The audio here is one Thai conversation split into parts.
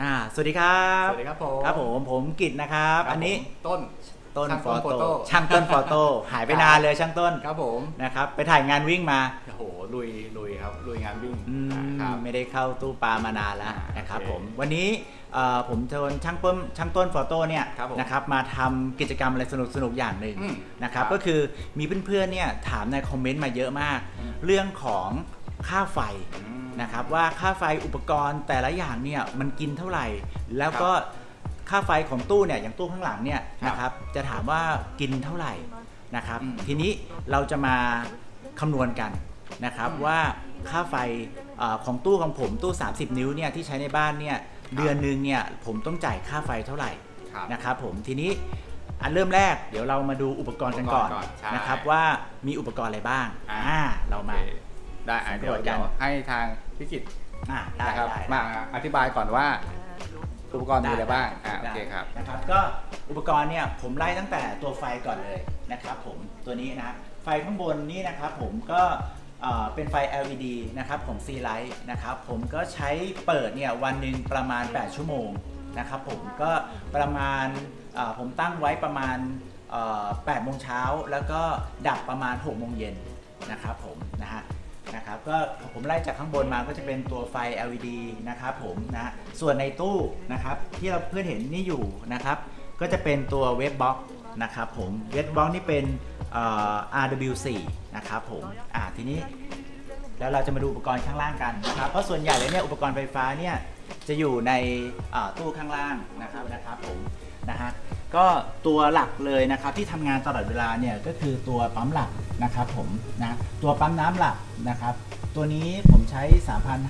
อ่าสวัสดีครับสวัสดีครับผมครับผมผมกิตนะครับครับอันนี้ผมต้นต้นช่างฟต้อนโต้ Photo ช่างต้นฟอโต้หายไปนานเลยช่างต้นครับผมนะครับไปถ่ายงานวิ่งมาโอ้โหลุยลุยครับลุยงานวิ่งอืมครับไม่ได้เข้าตู้ปลามานานแล้วอ่านนะครับโอเคผมวันนี้เอ่อผมเชิญช่างต้นช่างต้นฟอโต้เนี่ยครับผมนะครับมาทำกิจกรรมอะไรสนุกสนุกๆอย่างหนึ่งอืมนะครับครับก็คือมีเพื่อนๆเนี่ยถามในคอมเมนต์มาเยอะมากอืมเรื่องของค่าไฟอืม นะครับว่าค่าไฟอุปกรณ์แต่ละอย่างเนี่ยมันกินเท่าไหร่ แล้วก็ค่าไฟของตู้เนี่ยอย่างตู้ข้างหลังเนี่ยครับนะครับจะถามว่ากินเท่าไหร่นะครับอืมทีนี้เราจะมาคำนวณกันนะครับอืมว่าค่าไฟเออของตู้ของผมตู้ 30 นิ้วเนี่ยที่ใช้ในบ้านเนี่ยเดือนหนึ่งเนี่ยผมต้องจ่ายค่าไฟเท่าไหร่ครับนะครับผมทีนี้อันเริ่มแรกเดี๋ยวเรามาดูอุปกรณ์กันก่อนอุปกรณ์ก่อนใช่นะครับว่ามีอุปกรณ์อะไรบ้างอ่าอ่าเรามาโอเค ได้อะเดี๋ยวสำรวจกัน เดี๋ยวให้ทางพิกิตอ่าได้นะครับได้ มาอธิบายก่อนว่าอุปกรณ์มีอะไรบ้างอ่าโอได้เคครับนะครับก็อุปกรณ์เนี่ยผมไล่ตั้งแต่ตัวไฟก่อนเลยนะครับผมตัวนี้นะไฟข้างบนนี่นะครับผมก็เอ่อเป็นไฟ LED นะครับของ C Light นะครับผมก็ใช้เปิดเนี่ยวันหนึ่งประมาณ 8 ชั่วโมงนะครับผมก็ประมาณเอ่อผมตั้งไว้ประมาณเอ่อ8โมงเช้าแล้วก็ดับประมาณ6โมงเย็นนะครับผมนะฮะ นะครับก็ผมไล่จากข้างบนมาก็จะเป็นตัวไฟ LED นะครับผมนะส่วนในตู้นะครับที่เราเพื่อนเห็นนี่อยู่นะครับก็จะเป็นตัวเว็บบ็อกนะครับผมเว็บบล็อกนี่เป็นเอ่อ RW4 นะครับผมอ่าทีนี้แล้วเราจะมาดูอุปกรณ์ข้างล่างกันนะครับเพราะส่วนใหญ่เลยเนี่ยอุปกรณ์ไฟฟ้าเนี่ยจะอยู่ในตู้ข้างล่างนะครับนะครับผมนะฮะ ก็ตัวหลักเลยนะครับที่ทำงานตลอดเวลาเนี่ยก็คือตัวปั๊มหลักนะครับผมนะตัวปั๊มน้ำหลักนะครับ ตัวนี้ผมใช้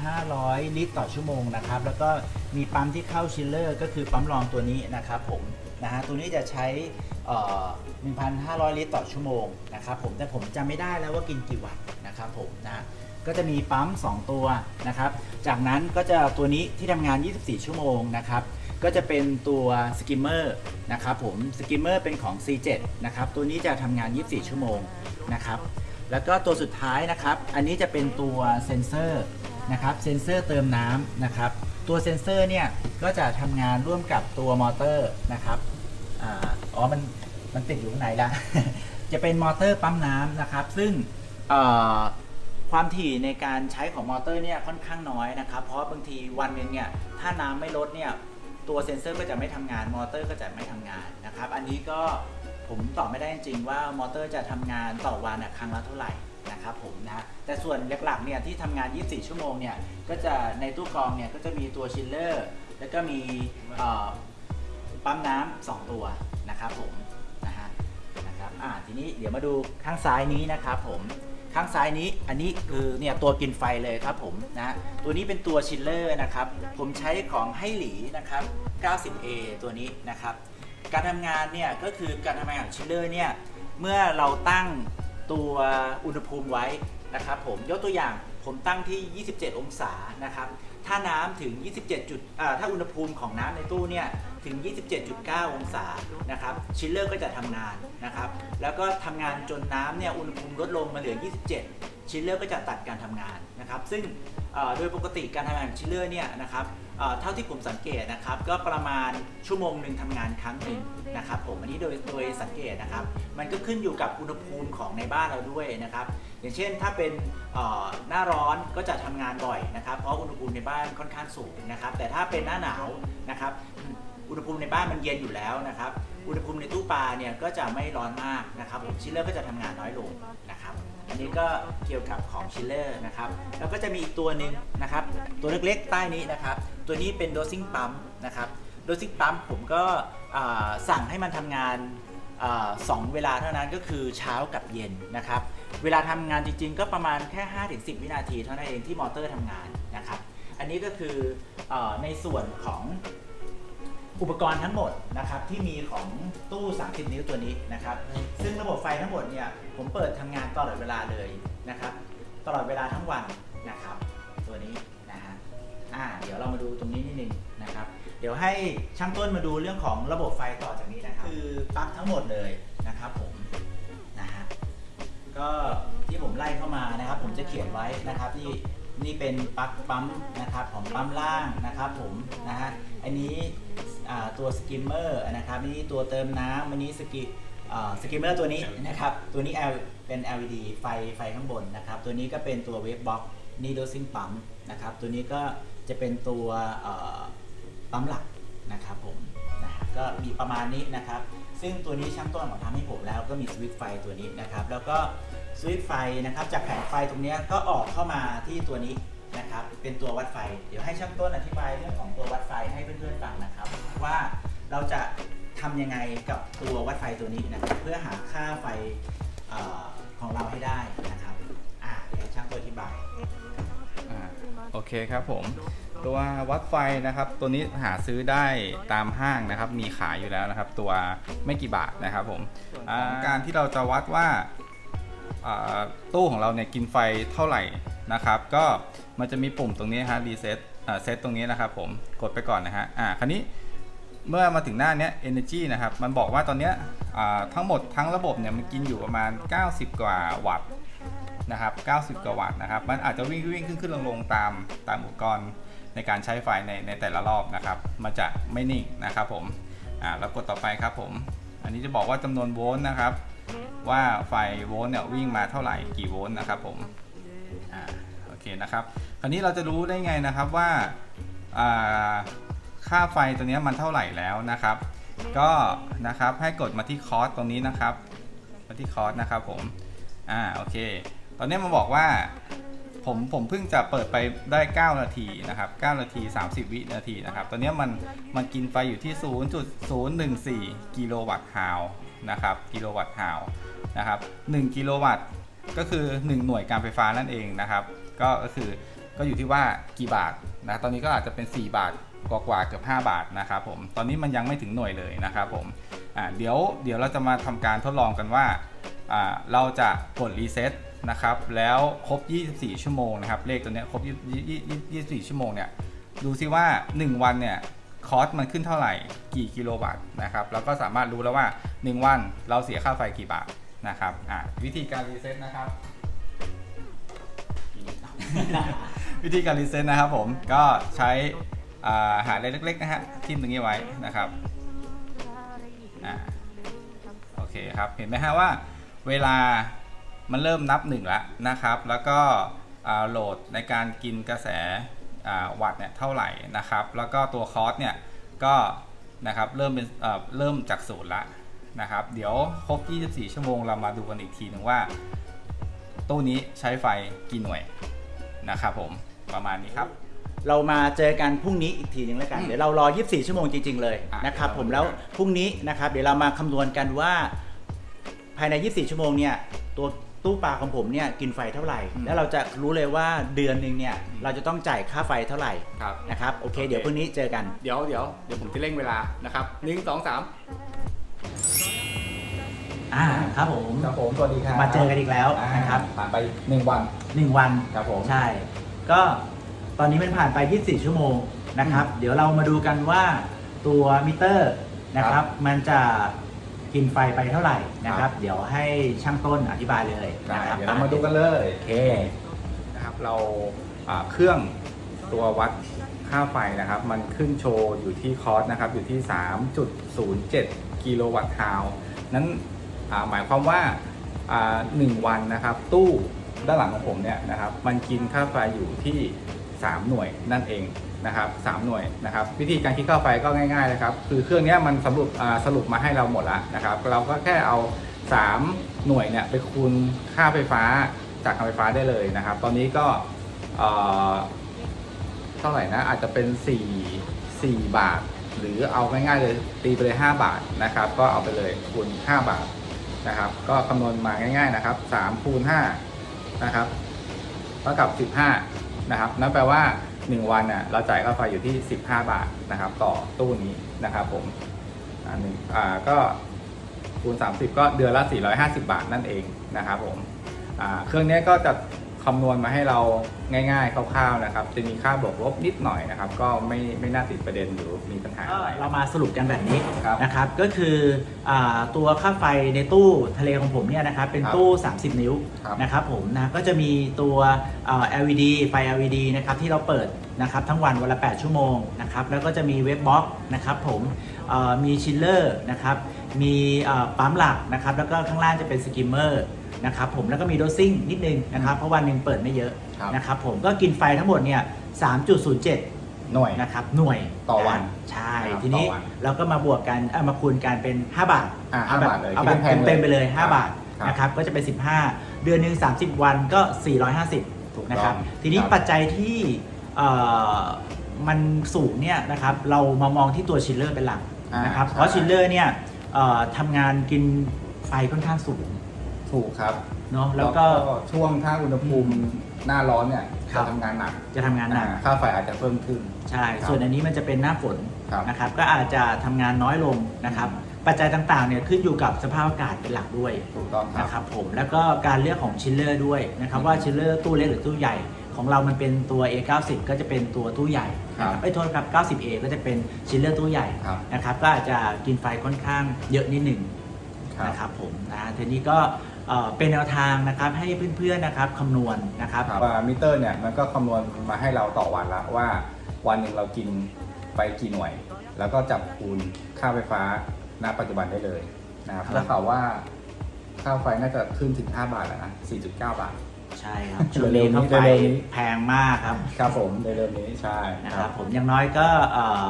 3,500 ลิตรต่อชั่วโมงนะครับแล้วก็มีปั๊มที่เข้าชิลเลอร์ก็คือปั๊มรองตัวนี้นะครับผมนะฮะตัวนี้จะใช้เอ่อ1,500 ลิตรต่อชั่วโมงนะครับผมแต่ผมจำไม่ได้แล้วว่ากินกี่วัตต์นะครับผมนะก็จะมีปั๊ม 2 ตัวนะครับ จากนั้นก็จะตัวนี้ที่ทำงาน 24 ชั่วโมงนะครับ ก็จะเป็นตัวสกิมเมอร์นะครับผมสกิมเมอร์เป็นของ C7 นะครับตัวนี้จะทำงาน 24 ชั่วโมงนะครับแล้วก็ตัวสุดท้ายนะครับ อันนี้จะเป็นตัวเซนเซอร์นะครับเซนเซอร์เติมน้ำนะครับตัวเซนเซอร์เนี่ยก็จะทำงานร่วมกับตัวมอเตอร์นะครับอ๋อมันมันติดอยู่ข้างในละจะเป็นมอเตอร์ปั๊มน้ำนะครับ ซึ่งความถี่ในการใช้ของมอเตอร์เนี่ยค่อนข้างน้อยนะครับ เพราะบางทีวันหนึ่งเนี่ยถ้าน้ำไม่ลดเนี่ย ตัวเซ็นเซอร์ก็จะไม่ทำงาน มอเตอร์ก็จะไม่ทำงานนะครับ อันนี้ก็ผมตอบไม่ได้จริงๆว่ามอเตอร์จะทำงานต่อวันอะครั้งละเท่าไหร่นะครับผมนะแต่ส่วนหลักๆเนี่ยที่ทำงาน 24 ชั่วโมงเนี่ยก็จะในตู้กรองเนี่ยก็จะมีตัวชิลเลอร์ แล้วก็มีปั๊มน้ำสองตัวนะครับผมนะฮะนะครับอ่าทีนี้เดี๋ยวมาดูข้างซ้ายนี้นะครับผม ข้างซ้ายนี้อันนี้คือเนี่ยตัวกินไฟเลยครับผมนะตัวนี้เป็นตัวชิลเลอร์นะครับ ผมใช้ของให้หลีนะครับ 90A ตัวนี้นะครับ การทำงานเนี่ยก็คือการทำงานของชิลเลอร์เนี่ยเมื่อเราตั้งตัวอุณหภูมิไว้นะครับผมยกตัวอย่างผมตั้งที่ 27 องศานะครับ ถ้าน้ำถึง 27จุดถ้าอุณหภูมิของน้ำในตู้เนี่ย ถึง 27.9 องศานะครับชิลเลอร์ก็จะทำงานนะครับแล้วก็ทำงานจนน้ำเนี่ยอุณหภูมิลดลงมาเหลือ 27 ชิลเลอร์ก็จะตัดการทำงานนะครับซึ่งโดยปกติการทำงานของชิลเลอร์เนี่ยนะครับเท่าที่ผมสังเกตนะครับก็ประมาณชั่วโมงหนึ่งทำงานครั้งหนึ่งนะครับผมอันนี้โดยโดยสังเกตนะครับ มันก็ขึ้นอยู่กับอุณหภูมิของในบ้านเราด้วยนะครับ อย่างเช่นถ้าเป็นหน้าร้อนก็จะทำงานบ่อยนะครับ เพราะอุณหภูมิในบ้านค่อนข้างสูงนะครับ แต่ถ้าเป็นหน้าหนาวนะครับ อุณหภูมิในบ้านมันเย็นอยู่แล้วนะครับ อุณหภูมิในตู้ปลาเนี่ยก็จะไม่ร้อนมากนะครับผมชิลเลอร์ก็จะทำงานน้อยลงนะครับ อันนี้ก็เกี่ยวกับของชิลเลอร์นะครับ แล้วก็จะมีอีกตัวหนึ่งนะครับ ตัวเล็กๆใต้นี้นะครับ ตัวนี้เป็นโดซิ่งปั๊มนะครับ โดซิ่งปั๊มผมก็สั่งให้มันทำงานสองเวลาเท่านั้นก็คือเช้ากับเย็นนะครับ เวลาทำงานจริง ๆ ก็ประมาณแค่ 5-10 วินาทีเท่านั้นเองที่มอเตอร์ทำงานนะครับ อันนี้ก็คืออในส่วนของ อุปกรณ์ทั้งหมดนะครับที่มีของตู้ 30 นิ้วตัวนี้นะครับ ซึ่งระบบไฟทั้งหมดเนี่ยผมเปิดทำงานตลอดเวลาเลยนะครับ ตลอดเวลาทั้งวันนะครับ ตัวนี้นะฮะอ่าเดี๋ยวเรามาดูตรงนี้นิดนึงนะครับ เดี๋ยวให้ช่างต้นมาดูเรื่องของระบบไฟต่อจากนี้นะครับ คือปลั๊กทั้งหมดเลยนะครับผมนะฮะก็ที่ผมไล่เข้ามานะครับ ผมจะเขียนไว้นะครับที่นี่เป็นปลั๊กปั๊มนะครับของปั๊มล่างนะครับ ผมนะฮะไออันนี้อ่า ตัวสกิมเมอร์นะครับอันนี้ตัวเติมน้ำอันนี้สกิสกิมเมอร์ตัวนี้นะครับตัวนี้ L เป็น LED ไฟไฟข้างบนนะครับตัวนี้ก็เป็นตัวเวฟบ็อกนีโดซิงปั๊มนะครับตัวนี้ก็จะเป็นตัวปั๊มหลักนะครับผมนะครับก็มีประมาณนี้นะครับ ซึ่งตัวนี้ช่างต้นของทำให้ผมแล้วก็มีสวิตช์ไฟตัวนี้นะครับ แล้วก็สวิตช์ไฟนะครับจากแผงไฟตรงนี้ก็ออกเข้ามาที่ตัวนี้นะครับ เป็นตัววัดไฟ เดี๋ยวให้ช่างต้นอธิบายเรื่องของตัววัดไฟให้เพื่อนๆฟังนะครับ ว่าเราจะทำยังไงกับตัววัดไฟตัวนี้นะครับเพื่อหาค่าไฟเออของเราให้ได้นะครับอ่าเดี๋ยวช่างต้นอธิบาย อ่าโอเคครับผม ตัววัดไฟนะครับ ตัวนี้หาซื้อได้ตามห้างนะครับ มีขายอยู่แล้วนะครับ ตัวไม่กี่บาทนะครับผมอ่าการที่เราจะวัดว่าอ่าตู้ของเราเนี่ยกินไฟเท่าไหร่นะครับ ก็มันจะมีปุ่มตรงนี้ฮะรีเซ็ตเซตตรงนี้นะครับผมกดไปก่อนนะฮะอ่าคราวนี้ เมื่อมาถึงหน้านี้ energy นะครับ มันบอกว่าตอนนี้ทั้งหมดทั้งระบบเนี่ยมันกินอยู่ประมาณ 90 กว่าวัตต์นะครับ 90 กว่าวัตต์นะครับ มันอาจจะวิ่งวิ่งขึ้นขึ้นลงลงตามตามอุปกรณ์ในการใช้ไฟในในแต่ละรอบนะครับ มันจะไม่นิ่งนะครับผม อ่า แล้วกดต่อไปครับผม อันนี้จะบอกว่าจำนวนโวลต์นะครับ ว่าไฟโวลต์เนี่ยวิ่งมาเท่าไหร่กี่โวลต์นะครับผม อ่า โอเคนะครับ คราวนี้เราจะรู้ได้ไงนะครับว่า อ่า ค่าไฟตัวเนี้ยมันเท่าไหร่แล้วนะครับ ก็นะครับให้กดมาที่คอร์สตรงนี้นะครับ มาที่คอร์สนะครับผม อ่าโอเค ตอนนี้มาบอกว่าผมผมเพิ่งจะเปิดไปได้ 9 นาทีนะครับ 9 นาที 30 วินาทีนะครับ ตอนนี้มันมันกินไฟอยู่ที่ 0.014 กิโลวัตต์ฮาวนะครับ กิโลวัตต์ฮาวนะครับ 1 กิโลวัตต์ก็คือ 1 หน่วยการไฟฟ้านั่นเองนะครับ ก็ก็คือก็อยู่ที่ว่ากี่บาทนะ ตอนนี้ก็อาจจะเป็น 4 บาท กว่าๆเกือบ5 บาทนะครับผมตอนนี้มันยังไม่ถึงหน่วยเลยนะครับผมอ่าเดี๋ยวเดี๋ยวเราจะมาทำการทดลองกันว่าอ่าเราจะกดรีเซ็ตนะครับแล้วครบ 24 ชั่วโมงนะครับเลขตัวเนี้ยครบ20 24 ชั่วโมงเนี่ยดูซิว่า 1 วันเนี่ยคอสมันขึ้นเท่าไหร่กี่กิโลวัตต์นะครับแล้วก็สามารถรู้แล้วว่า 1 วันเราเสียค่าไฟกี่บาทนะครับอ่าวิธีการรีเซ็ตนะครับ วิธีการรีเซ็ตนะครับผมก็ใช้อ่า หาอะไรเล็กๆนะฮะทิมตรงนี้ไว้นะครับอ่าโอเคครับเห็นไหมฮะว่าเวลามันเริ่มนับหนึ่งแล้วนะครับ แล้วก็อ่าโหลดในการกินกระแสอ่าวัตต์เนี่ยเท่าไหร่นะครับ แล้วก็ตัวคอสเนี่ยก็นะครับเริ่มเป็นเอ่อเริ่มจากศูนย์ละนะครับ เดี๋ยวครบ 24 ชั่วโมงเรามาดูกันอีกทีหนึ่งว่าตู้นี้ใช้ไฟกี่หน่วยนะครับผมประมาณนี้ครับ เรามาเจอกันพรุ่งนี้อีกทีหนึงแล้วกัน อืมเดี๋ยวเรารอ 24 ชั่วโมงจริง ๆ เลยอะนะครับเดี๋ยวผมเราแล้วดูกันพรุ่งนี้นะครับ เดี๋ยวเรามาคำนวณกันว่าภายใน 24 ชั่วโมงเนี่ยตัวตู้ปลาของผมเนี่ยกินไฟเท่าไหร่แล้วเราจะรู้เลยว่าเดือนหนึ่งเนี่ยเราจะต้องจ่ายค่าไฟเท่าไหร่ครับ นะครับโอเค เดี๋ยวพรุ่งนี้เจอกัน เดี๋ยวเดี๋ยวเดี๋ยวผมจะเร่งเวลานะครับหนึ่งสองสาม อ่าครับผมครับผม สวัสดีครับมาเจอกันอีกแล้วนะครับผ่านไปหนึ่งวัน หนึ่งวัน ครับผม ใช่ ก็ ตอนนี้มันผ่านไป 24 ชั่วโมงนะครับ เดี๋ยวเรามาดูกันว่าตัวมิเตอร์นะครับ มันจะกินไฟไปเท่าไหร่นะครับ เดี๋ยวให้ช่างต้นอธิบายเลยได้นะครับเดี๋ยวเรามาดูกันเลยโอเคนะครับ เราอ่าเครื่องตัววัดค่าไฟนะครับ มันขึ้นโชว์อยู่ที่คอร์สนะครับ อยู่ที่ 3.07 กิโลวัตต์ฮาวนั้นอ่าหมายความว่าอ่าหนึ่งวันนะครับ ตู้ด้านหลังของผมเนี่ยนะครับ มันกินค่าไฟอยู่ที่ 3 หน่วยนั่นเองนะครับ3หน่วยนะครับ วิธีการคิดค่าไฟก็ง่ายๆเลยครับ คือเครื่องนี้มันสรุปสรุปมาให้เราหมดแล้วนะครับ เราก็แค่เอา 3 หน่วยเนี่ยไปคูณค่าไฟฟ้าจากการไฟฟ้าได้เลยนะครับ ตอนนี้ก็เอ่อเท่าไหร่นะอาจจะเป็น 4 4 บาท หรือเอาง่ายๆเลยตีไปเลย 5 บาทนะครับ ก็เอาไปเลยคูณ 5 บาทนะครับ ก็คำนวณมาง่าย ๆนะครับ3คูณ5นะครับเท่ากับ 15 นะครับนั่นแปลว่า 1 วันน่ะเราจ่ายค่าไฟอยู่ที่ 15 บาทนะครับ ต่อตู้นี้นะครับผมอันหนึ่งอ่าก็คูณ 30 ก็เดือนละ 450 บาทนั่นเองนะครับผมอ่าเครื่องนี้ก็จะ คำนวณมาให้เราง่าย ๆคร่าวๆนะครับ จะมีค่าบวกลบนิดหน่อยนะครับ ก็ไม่ไม่น่าติดประเด็นหรือมีปัญหาก็อะไร เรามาสรุปกันแบบนี้ครับนะครับ ก็คืออาตัวค่าไฟในตู้ทะเลของผมเนี่ยนะครับ เป็นครับตู้ 30 นิ้วครับนะครับผมนะก็จะมีตัวอ่า LED ไฟ LED นะครับที่เราเปิดนะครับทั้งวันวันละ 8 ชั่วโมงนะครับแล้วก็จะมีเว็บบล็อกนะครับผมเอ่อมีชิลเลอร์นะครับมีเอ่อปั๊มหลักนะครับแล้วก็ข้างล่างจะเป็นสกิมเมอร์ นะครับผมแล้วก็มีโดซิ่งนิดนึงนะครับเพราะวันหนึ่งเปิดไม่เยอะครับ นะครับผมก็กินไฟทั้งหมดเนี่ย 3.07 หน่วย นะครับหน่วยต่อวันใช่นะครับทีนี้ต่อวันเราก็มาบวกกันเอ่อมาคูณกันเป็น 5 บาทอะเอาแบบ5บาทเลยเอาแบบคิดเป็นแพงเลยเต็มๆไปเลยครับ5บาทครับนะครับก็จะเป็น 15 เดือนหนึ่ง30 วันก็450ถูกต้องนะครับทีนี้ครับ ปัจจัยที่เอ่อมันสูงเนี่ยนะครับเรามามองที่ตัวชิลเลอร์เป็นหลัก อ่านนะครับใช่เพราะชิลเลอร์เนี่ยเอ่อทำงานกินไฟค่อนข้างสูง ถูกครับเนาะแล้วก็ ช่วงถ้าอุณหภูมิหน้าร้อนเนี่ยครัจะบ ทำงานหนักจะทำงานหนัก อ่าค่าไฟอาจจะเพิ่มขึ้น ใช่ ครับส่วนอันนี้มันจะเป็นหน้าฝนครับนะครับ ก็อาจจะทำงานน้อยลงนะครับปัจจัยต่างๆเนี่ยขึ้นอยู่กับสภาพอากาศเป็นหลักด้วยถูกต้องครับนะครับผม แล้วก็การเลือกของชิลเลอร์ด้วยนะครับว่าชิลเลอร์ตู้เล็กหรือตู้ใหญ่ ของเรามันเป็นตัว A90 ก็จะเป็นตัวตู้ใหญ่นะครับ ไอ้ยโทษครับ 90A ก็จะเป็นชิลเลอร์ตู้ใหญ่ครับนะครับ ก็อาจจะกินไฟค่อนข้างเยอะนิดหนึ่ง ครับ นะครับผมนะทีนี้ก็ เอ่อเป็นแนวทางนะครับให้เพื่อนๆนะครับคำนวณนะครับว่ามิเตอร์เนี่ยมันก็คำนวณมาให้เราต่อวันละว่าวันหนึ่งเรากินไปกี่หน่วย แล้วก็จับคูณค่าไฟฟ้าณปัจจุบันได้เลยนะครับครับ แล้วข่าวว่าค่าไฟน่าจะขึ้นถึง 5 บาทแล้วนะ 4.9 บาท ใช่ครับช่วงนี้เข้าไฟเร็วๆนี้ แพงมากครับ ครับผมในเร็วๆนี้ใช่นะครับผมอย่างน้อยก็เอ่อ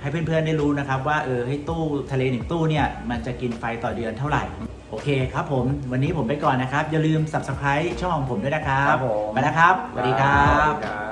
ให้เพื่อนๆได้รู้นะครับ ว่าเออให้ตู้ทะเลหนึ่งตู้เนี่ยมันจะกินไฟต่อเดือนเท่าไหร่ โอเคครับผม วันนี้ผมไปก่อนนะครับ อย่าลืม subscribe ช่องของผมด้วยนะครับ ครับผม ไปแล้วครับ สวัสดีครัสวับสดีครับ